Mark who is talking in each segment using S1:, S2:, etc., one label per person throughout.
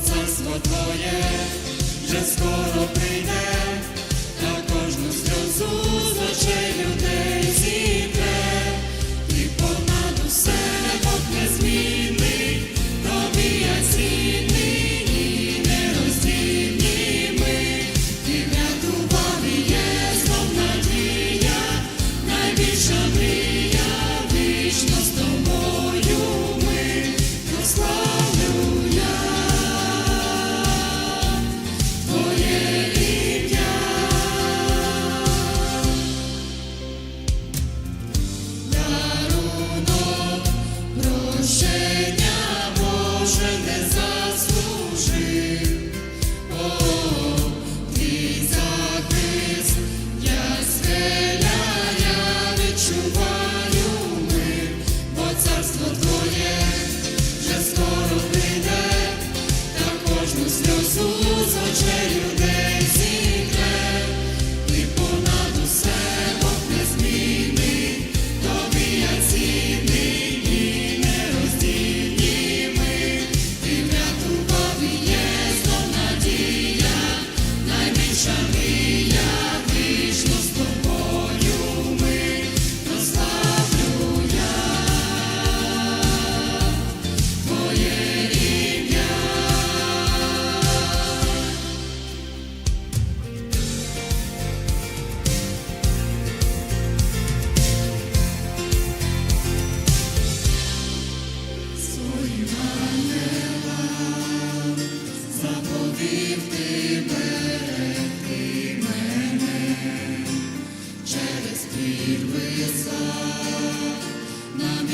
S1: царство Твоє вже скоро прийде,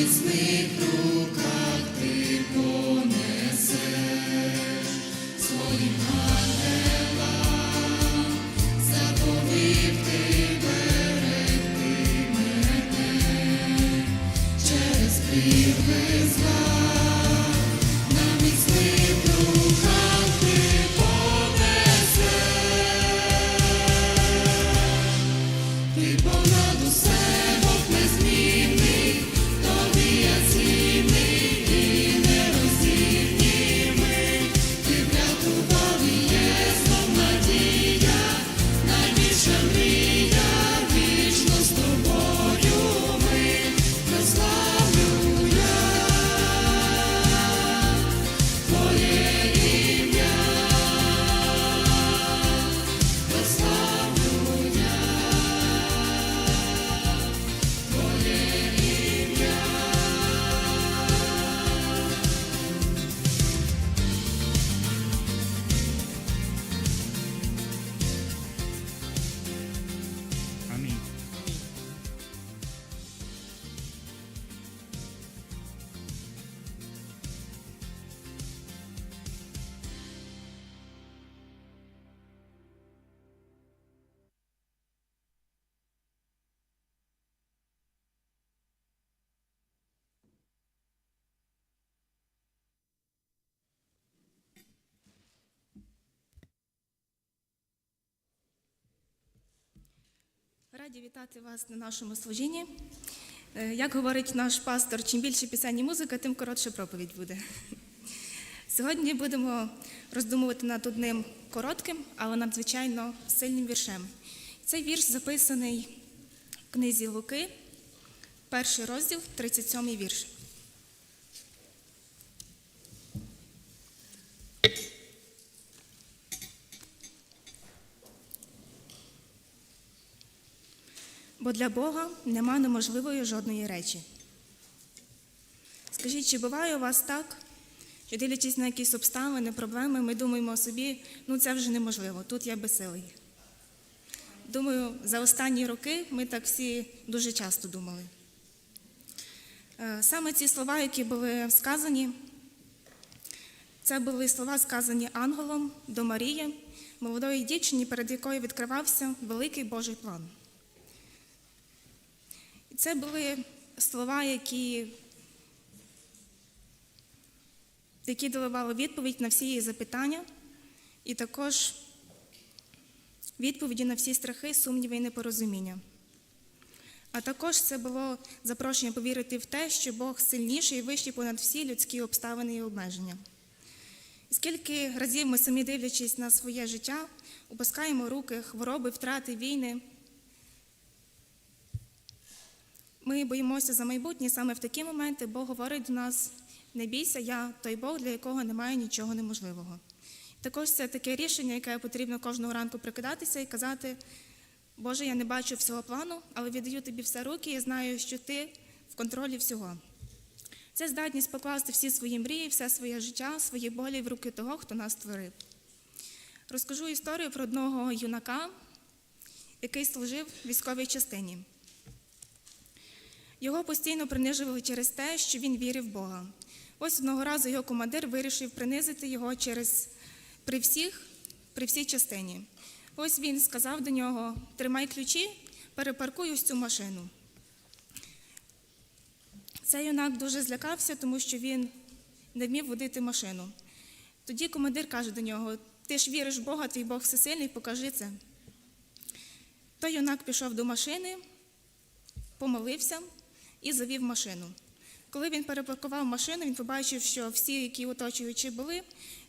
S1: на міцних
S2: Раді вітати вас на нашому служінні. Е, Як говорить наш пастор, чим більше пісень і музика, тим коротше проповідь буде. Сьогодні будемо роздумувати над одним коротким, але надзвичайно сильним віршем. Цей вірш записаний в книзі Луки, перший розділ, 37 вірш. Бо для Бога нема неможливої жодної речі. Скажіть, чи буває у вас так, що дивлячись на якісь обставини, проблеми, ми думаємо собі, ну це вже неможливо, тут я безсилий. Думаю, за останні роки ми так всі дуже часто думали. Е, Саме ці слова, які були сказані, це були слова, сказані ангелом до Марії, молодої дівчині, перед якою відкривався великий Божий план. І це були слова, які, які давали відповідь на всі її запитання, і також відповіді на всі страхи, сумніви і непорозуміння. А також це було запрошення повірити в те, що Бог сильніший і вищий понад всі людські обставини і обмеження. І скільки разів ми самі дивлячись на своє життя, опускаємо руки, хвороби, втрати, війни. Ми боїмося за майбутнє, саме в такі моменти Бог говорить до нас: не бійся, я той Бог, для якого немає нічого неможливого. Також це таке рішення, яке потрібно кожного ранку прикидатися і казати: Боже, я не бачу всього плану, але віддаю тобі все руки і знаю, що ти в контролі всього. Це здатність покласти всі свої мрії, все своє життя, свої болі в руки того, хто нас створив. Розкажу історію про одного юнака, який служив в військовій частині. Його постійно принижували через те, що він вірив в Бога. Ось одного разу його командир вирішив принизити його через при всіх, при всій частині. Ось він сказав до нього: тримай ключі, перепаркуй ось цю машину. Цей юнак дуже злякався, тому що він не вмів водити машину. Тоді командир каже до нього: Ти ж віриш в Бога, твій Бог всесильний, покажи це. Той юнак пішов до машини, помолився і завів машину. Коли він перепаркував машину, він побачив, що всі, які оточуючі були,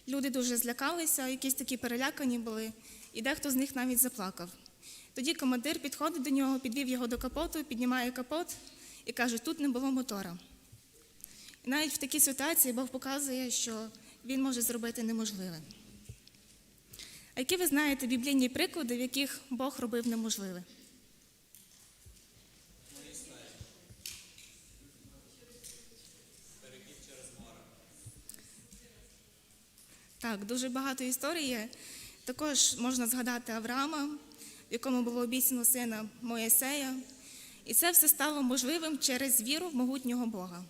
S2: люди дуже злякалися, якісь такі перелякані були, і дехто з них навіть заплакав. Тоді командир підходить до нього, підвів його до капоту, піднімає капот і каже, тут не було мотора. І навіть в такій ситуації Бог показує, що він може зробити неможливе. А які ви знаєте біблійні приклади, в яких Бог робив неможливе? Так, дуже багато історій є. Також можна згадати Авраама, якому було обіцяно сина Моєсея. І це все стало можливим через віру в могутнього Бога.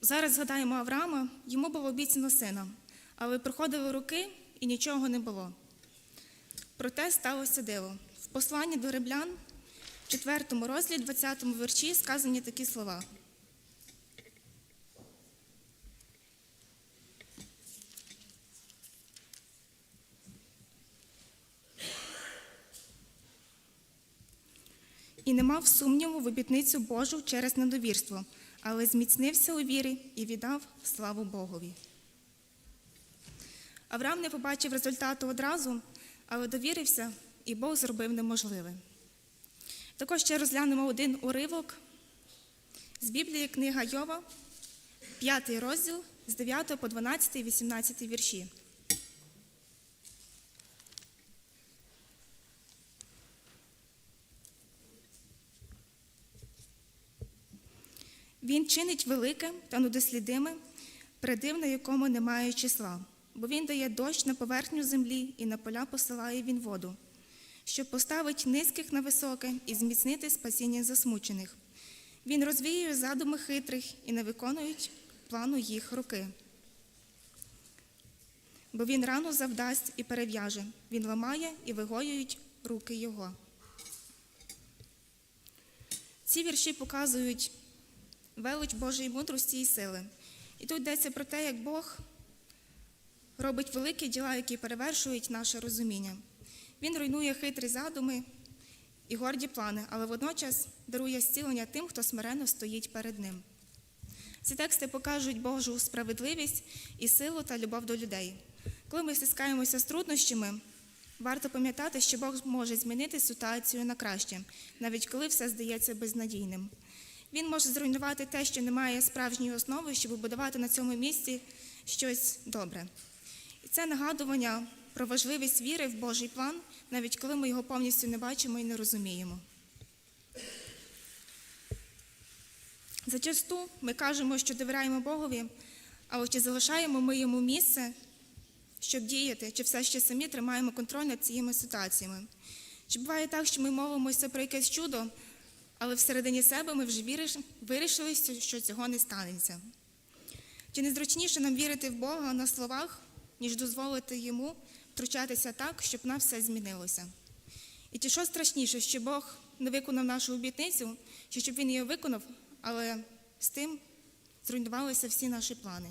S2: Зараз згадаємо Авраама, йому було обіцяно сина, але проходили роки і нічого не було. Проте сталося диво. В посланні до римлян, в 4 розділі, 20 вірші, сказані такі слова. І не мав сумніву в обітницю Божу через недовірство, але зміцнився у вірі і віддав славу Богові. Авраам не побачив результату одразу, але довірився, і Бог зробив неможливе. Також ще розглянемо один уривок з Біблії книга Йова, 5 розділ з 9 по 12 і 18 вірші. Він чинить велике та недослідиме, придив, на якому немає числа, бо він дає дощ на поверхню землі і на поля посилає він воду, щоб поставить низьких на високе і зміцнити спасіння засмучених. Він розвіює задуми хитрих і не виконують плану їх руки. Бо він рану завдасть і перев'яже, він ламає і вигоюють руки його. Ці вірші показують велич Божої мудрості і сили. І тут йдеться про те, як Бог робить великі діла, які перевершують наше розуміння. Він руйнує хитрі задуми і горді плани, але водночас дарує зцілення тим, хто смиренно стоїть перед ним. Ці тексти покажуть Божу справедливість і силу та любов до людей. Коли ми стискаємося з труднощами, варто пам'ятати, що Бог може змінити ситуацію на краще, навіть коли все здається безнадійним. Він може зруйнувати те, що не має справжньої основи, щоб будувати на цьому місці щось добре. І це нагадування про важливість віри в Божий план, навіть коли ми його повністю не бачимо і не розуміємо. Зачасту ми кажемо, що довіряємо Богові, але чи залишаємо ми йому місце, щоб діяти, чи все ще самі тримаємо контроль над цими ситуаціями? Чи буває так, що ми мовимося про якесь чудо, але всередині себе ми вже вирішили, що цього не станеться? Чи не зручніше нам вірити в Бога на словах, ніж дозволити йому втручатися так, щоб на все змінилося? І чи що страшніше, що Бог не виконав нашу обітницю, чи щоб він її виконав, але з тим зруйнувалися всі наші плани?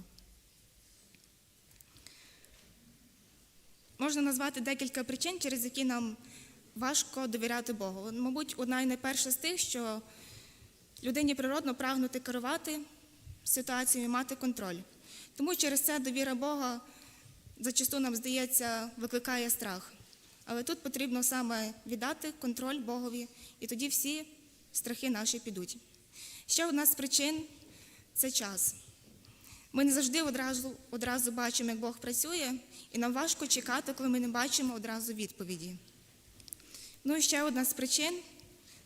S2: Можна назвати декілька причин, через які нам важко довіряти Богу. Мабуть, одна і найперша з тих, що людині природно прагнути керувати ситуацією, мати контроль. Тому через це довіра Бога зачасту нам здається викликає страх. Але тут потрібно саме віддати контроль Богові, і тоді всі страхи наші підуть. Ще одна з причин це час. Ми не завжди одразу, одразу бачимо, як Бог працює, і нам важко чекати, коли ми не бачимо одразу відповіді. Ну і ще одна з причин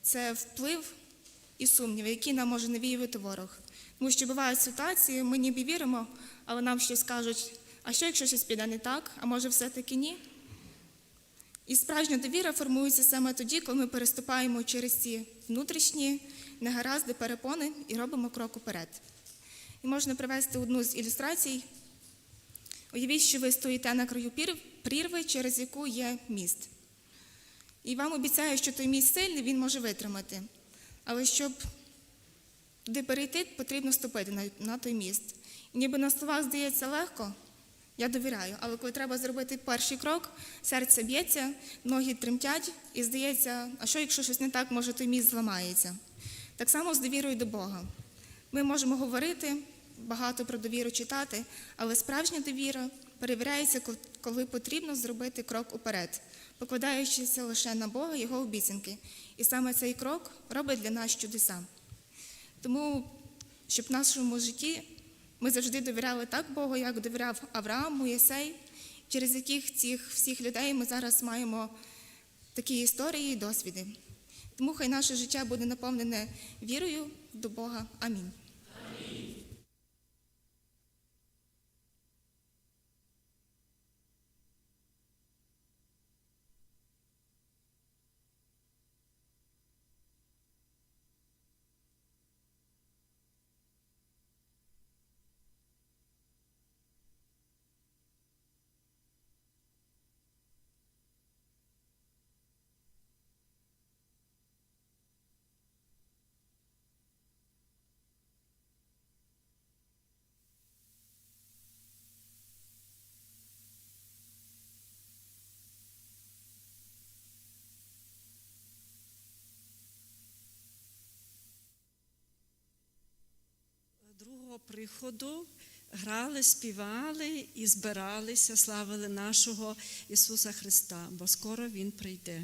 S2: це вплив і сумніви, які нам може навіювати ворог. Тому що бувають ситуації, ми ніби віримо, але нам щось кажуть, а що якщо щось піде не так, а може все-таки ні? І справжня довіра формується саме тоді, коли ми переступаємо через ці внутрішні негаразди, перепони і робимо крок уперед. І можна привести одну з ілюстрацій. Уявіть, що ви стоїте на краю прірви, через яку є міст. І вам обіцяють, що той міст сильний, він може витримати. Але щоб туди перейти, потрібно ступити на, на той міст. І ніби на словах здається легко, я довіряю, але коли треба зробити перший крок, серце б'ється, ноги тремтять, і здається, а що, якщо щось не так, може той міст зламається. Так само з довірою до Бога. Ми можемо говорити, багато про довіру читати, але справжня довіра перевіряється, коли потрібно зробити крок уперед, покладаючися лише на Бога Його обіцянки. І саме цей крок робить для нас чудеса. Тому, щоб в нашому житті ми завжди довіряли так Богу, як довіряв Авраам, Моїсей, через яких цих всіх людей ми зараз маємо такі історії і досвіди. Тому хай наше життя буде наповнене вірою до Бога. Амінь.
S3: приходу грали, співали і збиралися, славили нашого Ісуса Христа, бо скоро Він прийде.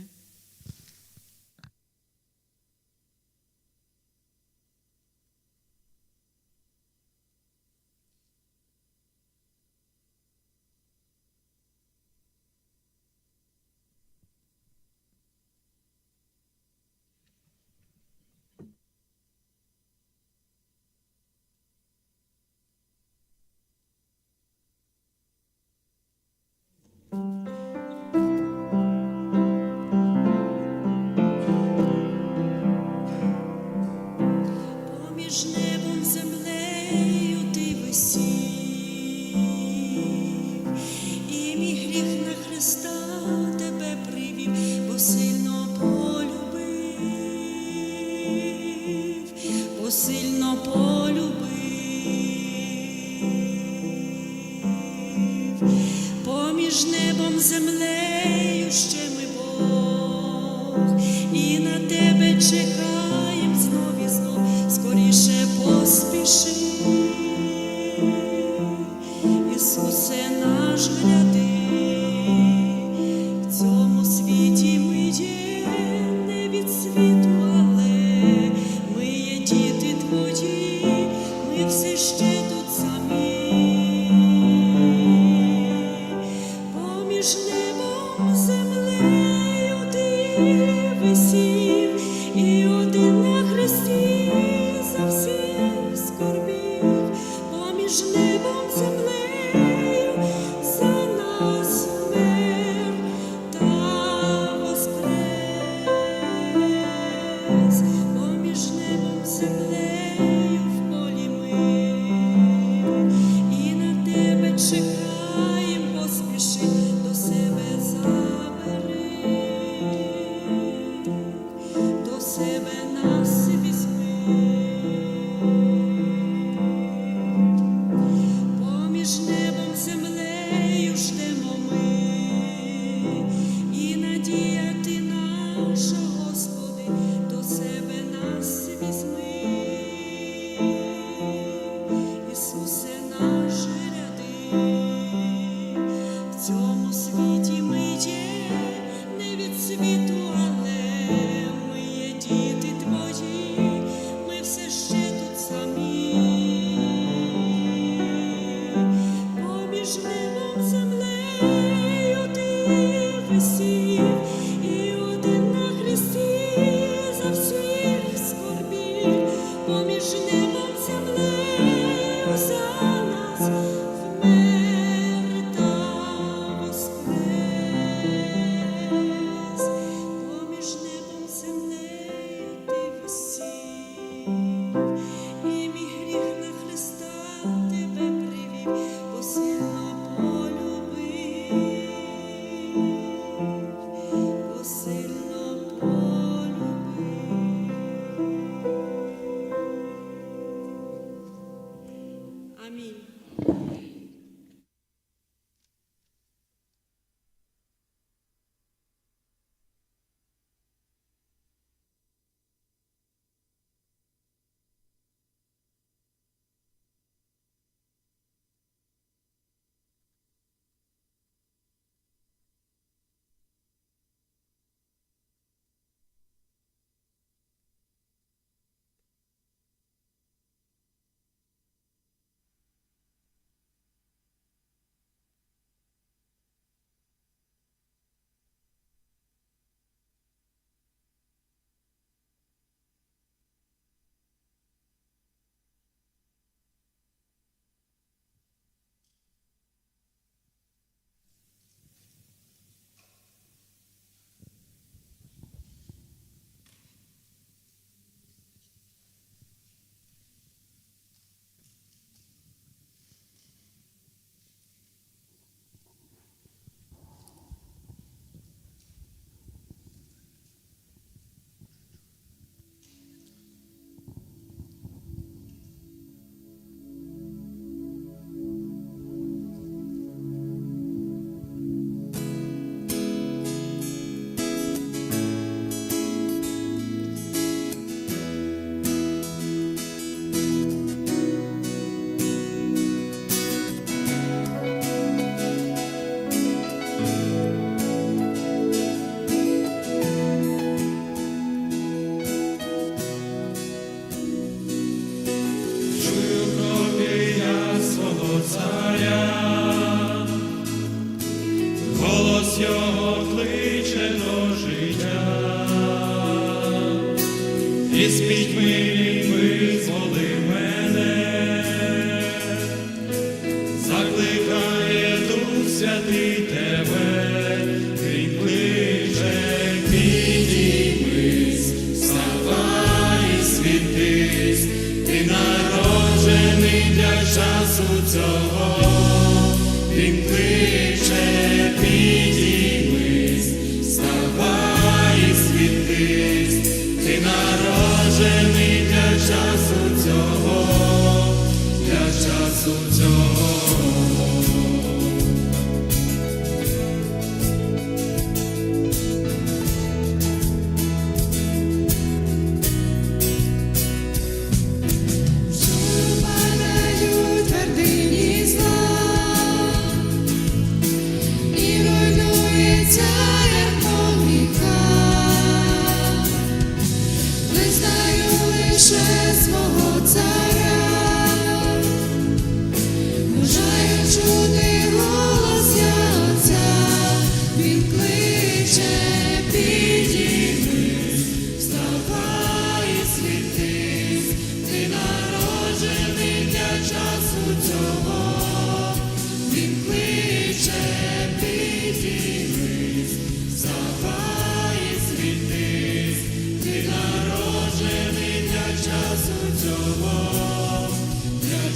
S1: Jesus.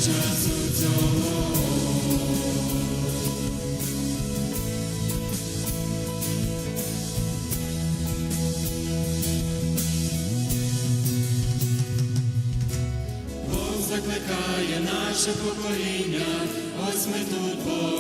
S1: часу цього. Бог закликає наше покоління, ось ми тут Бог.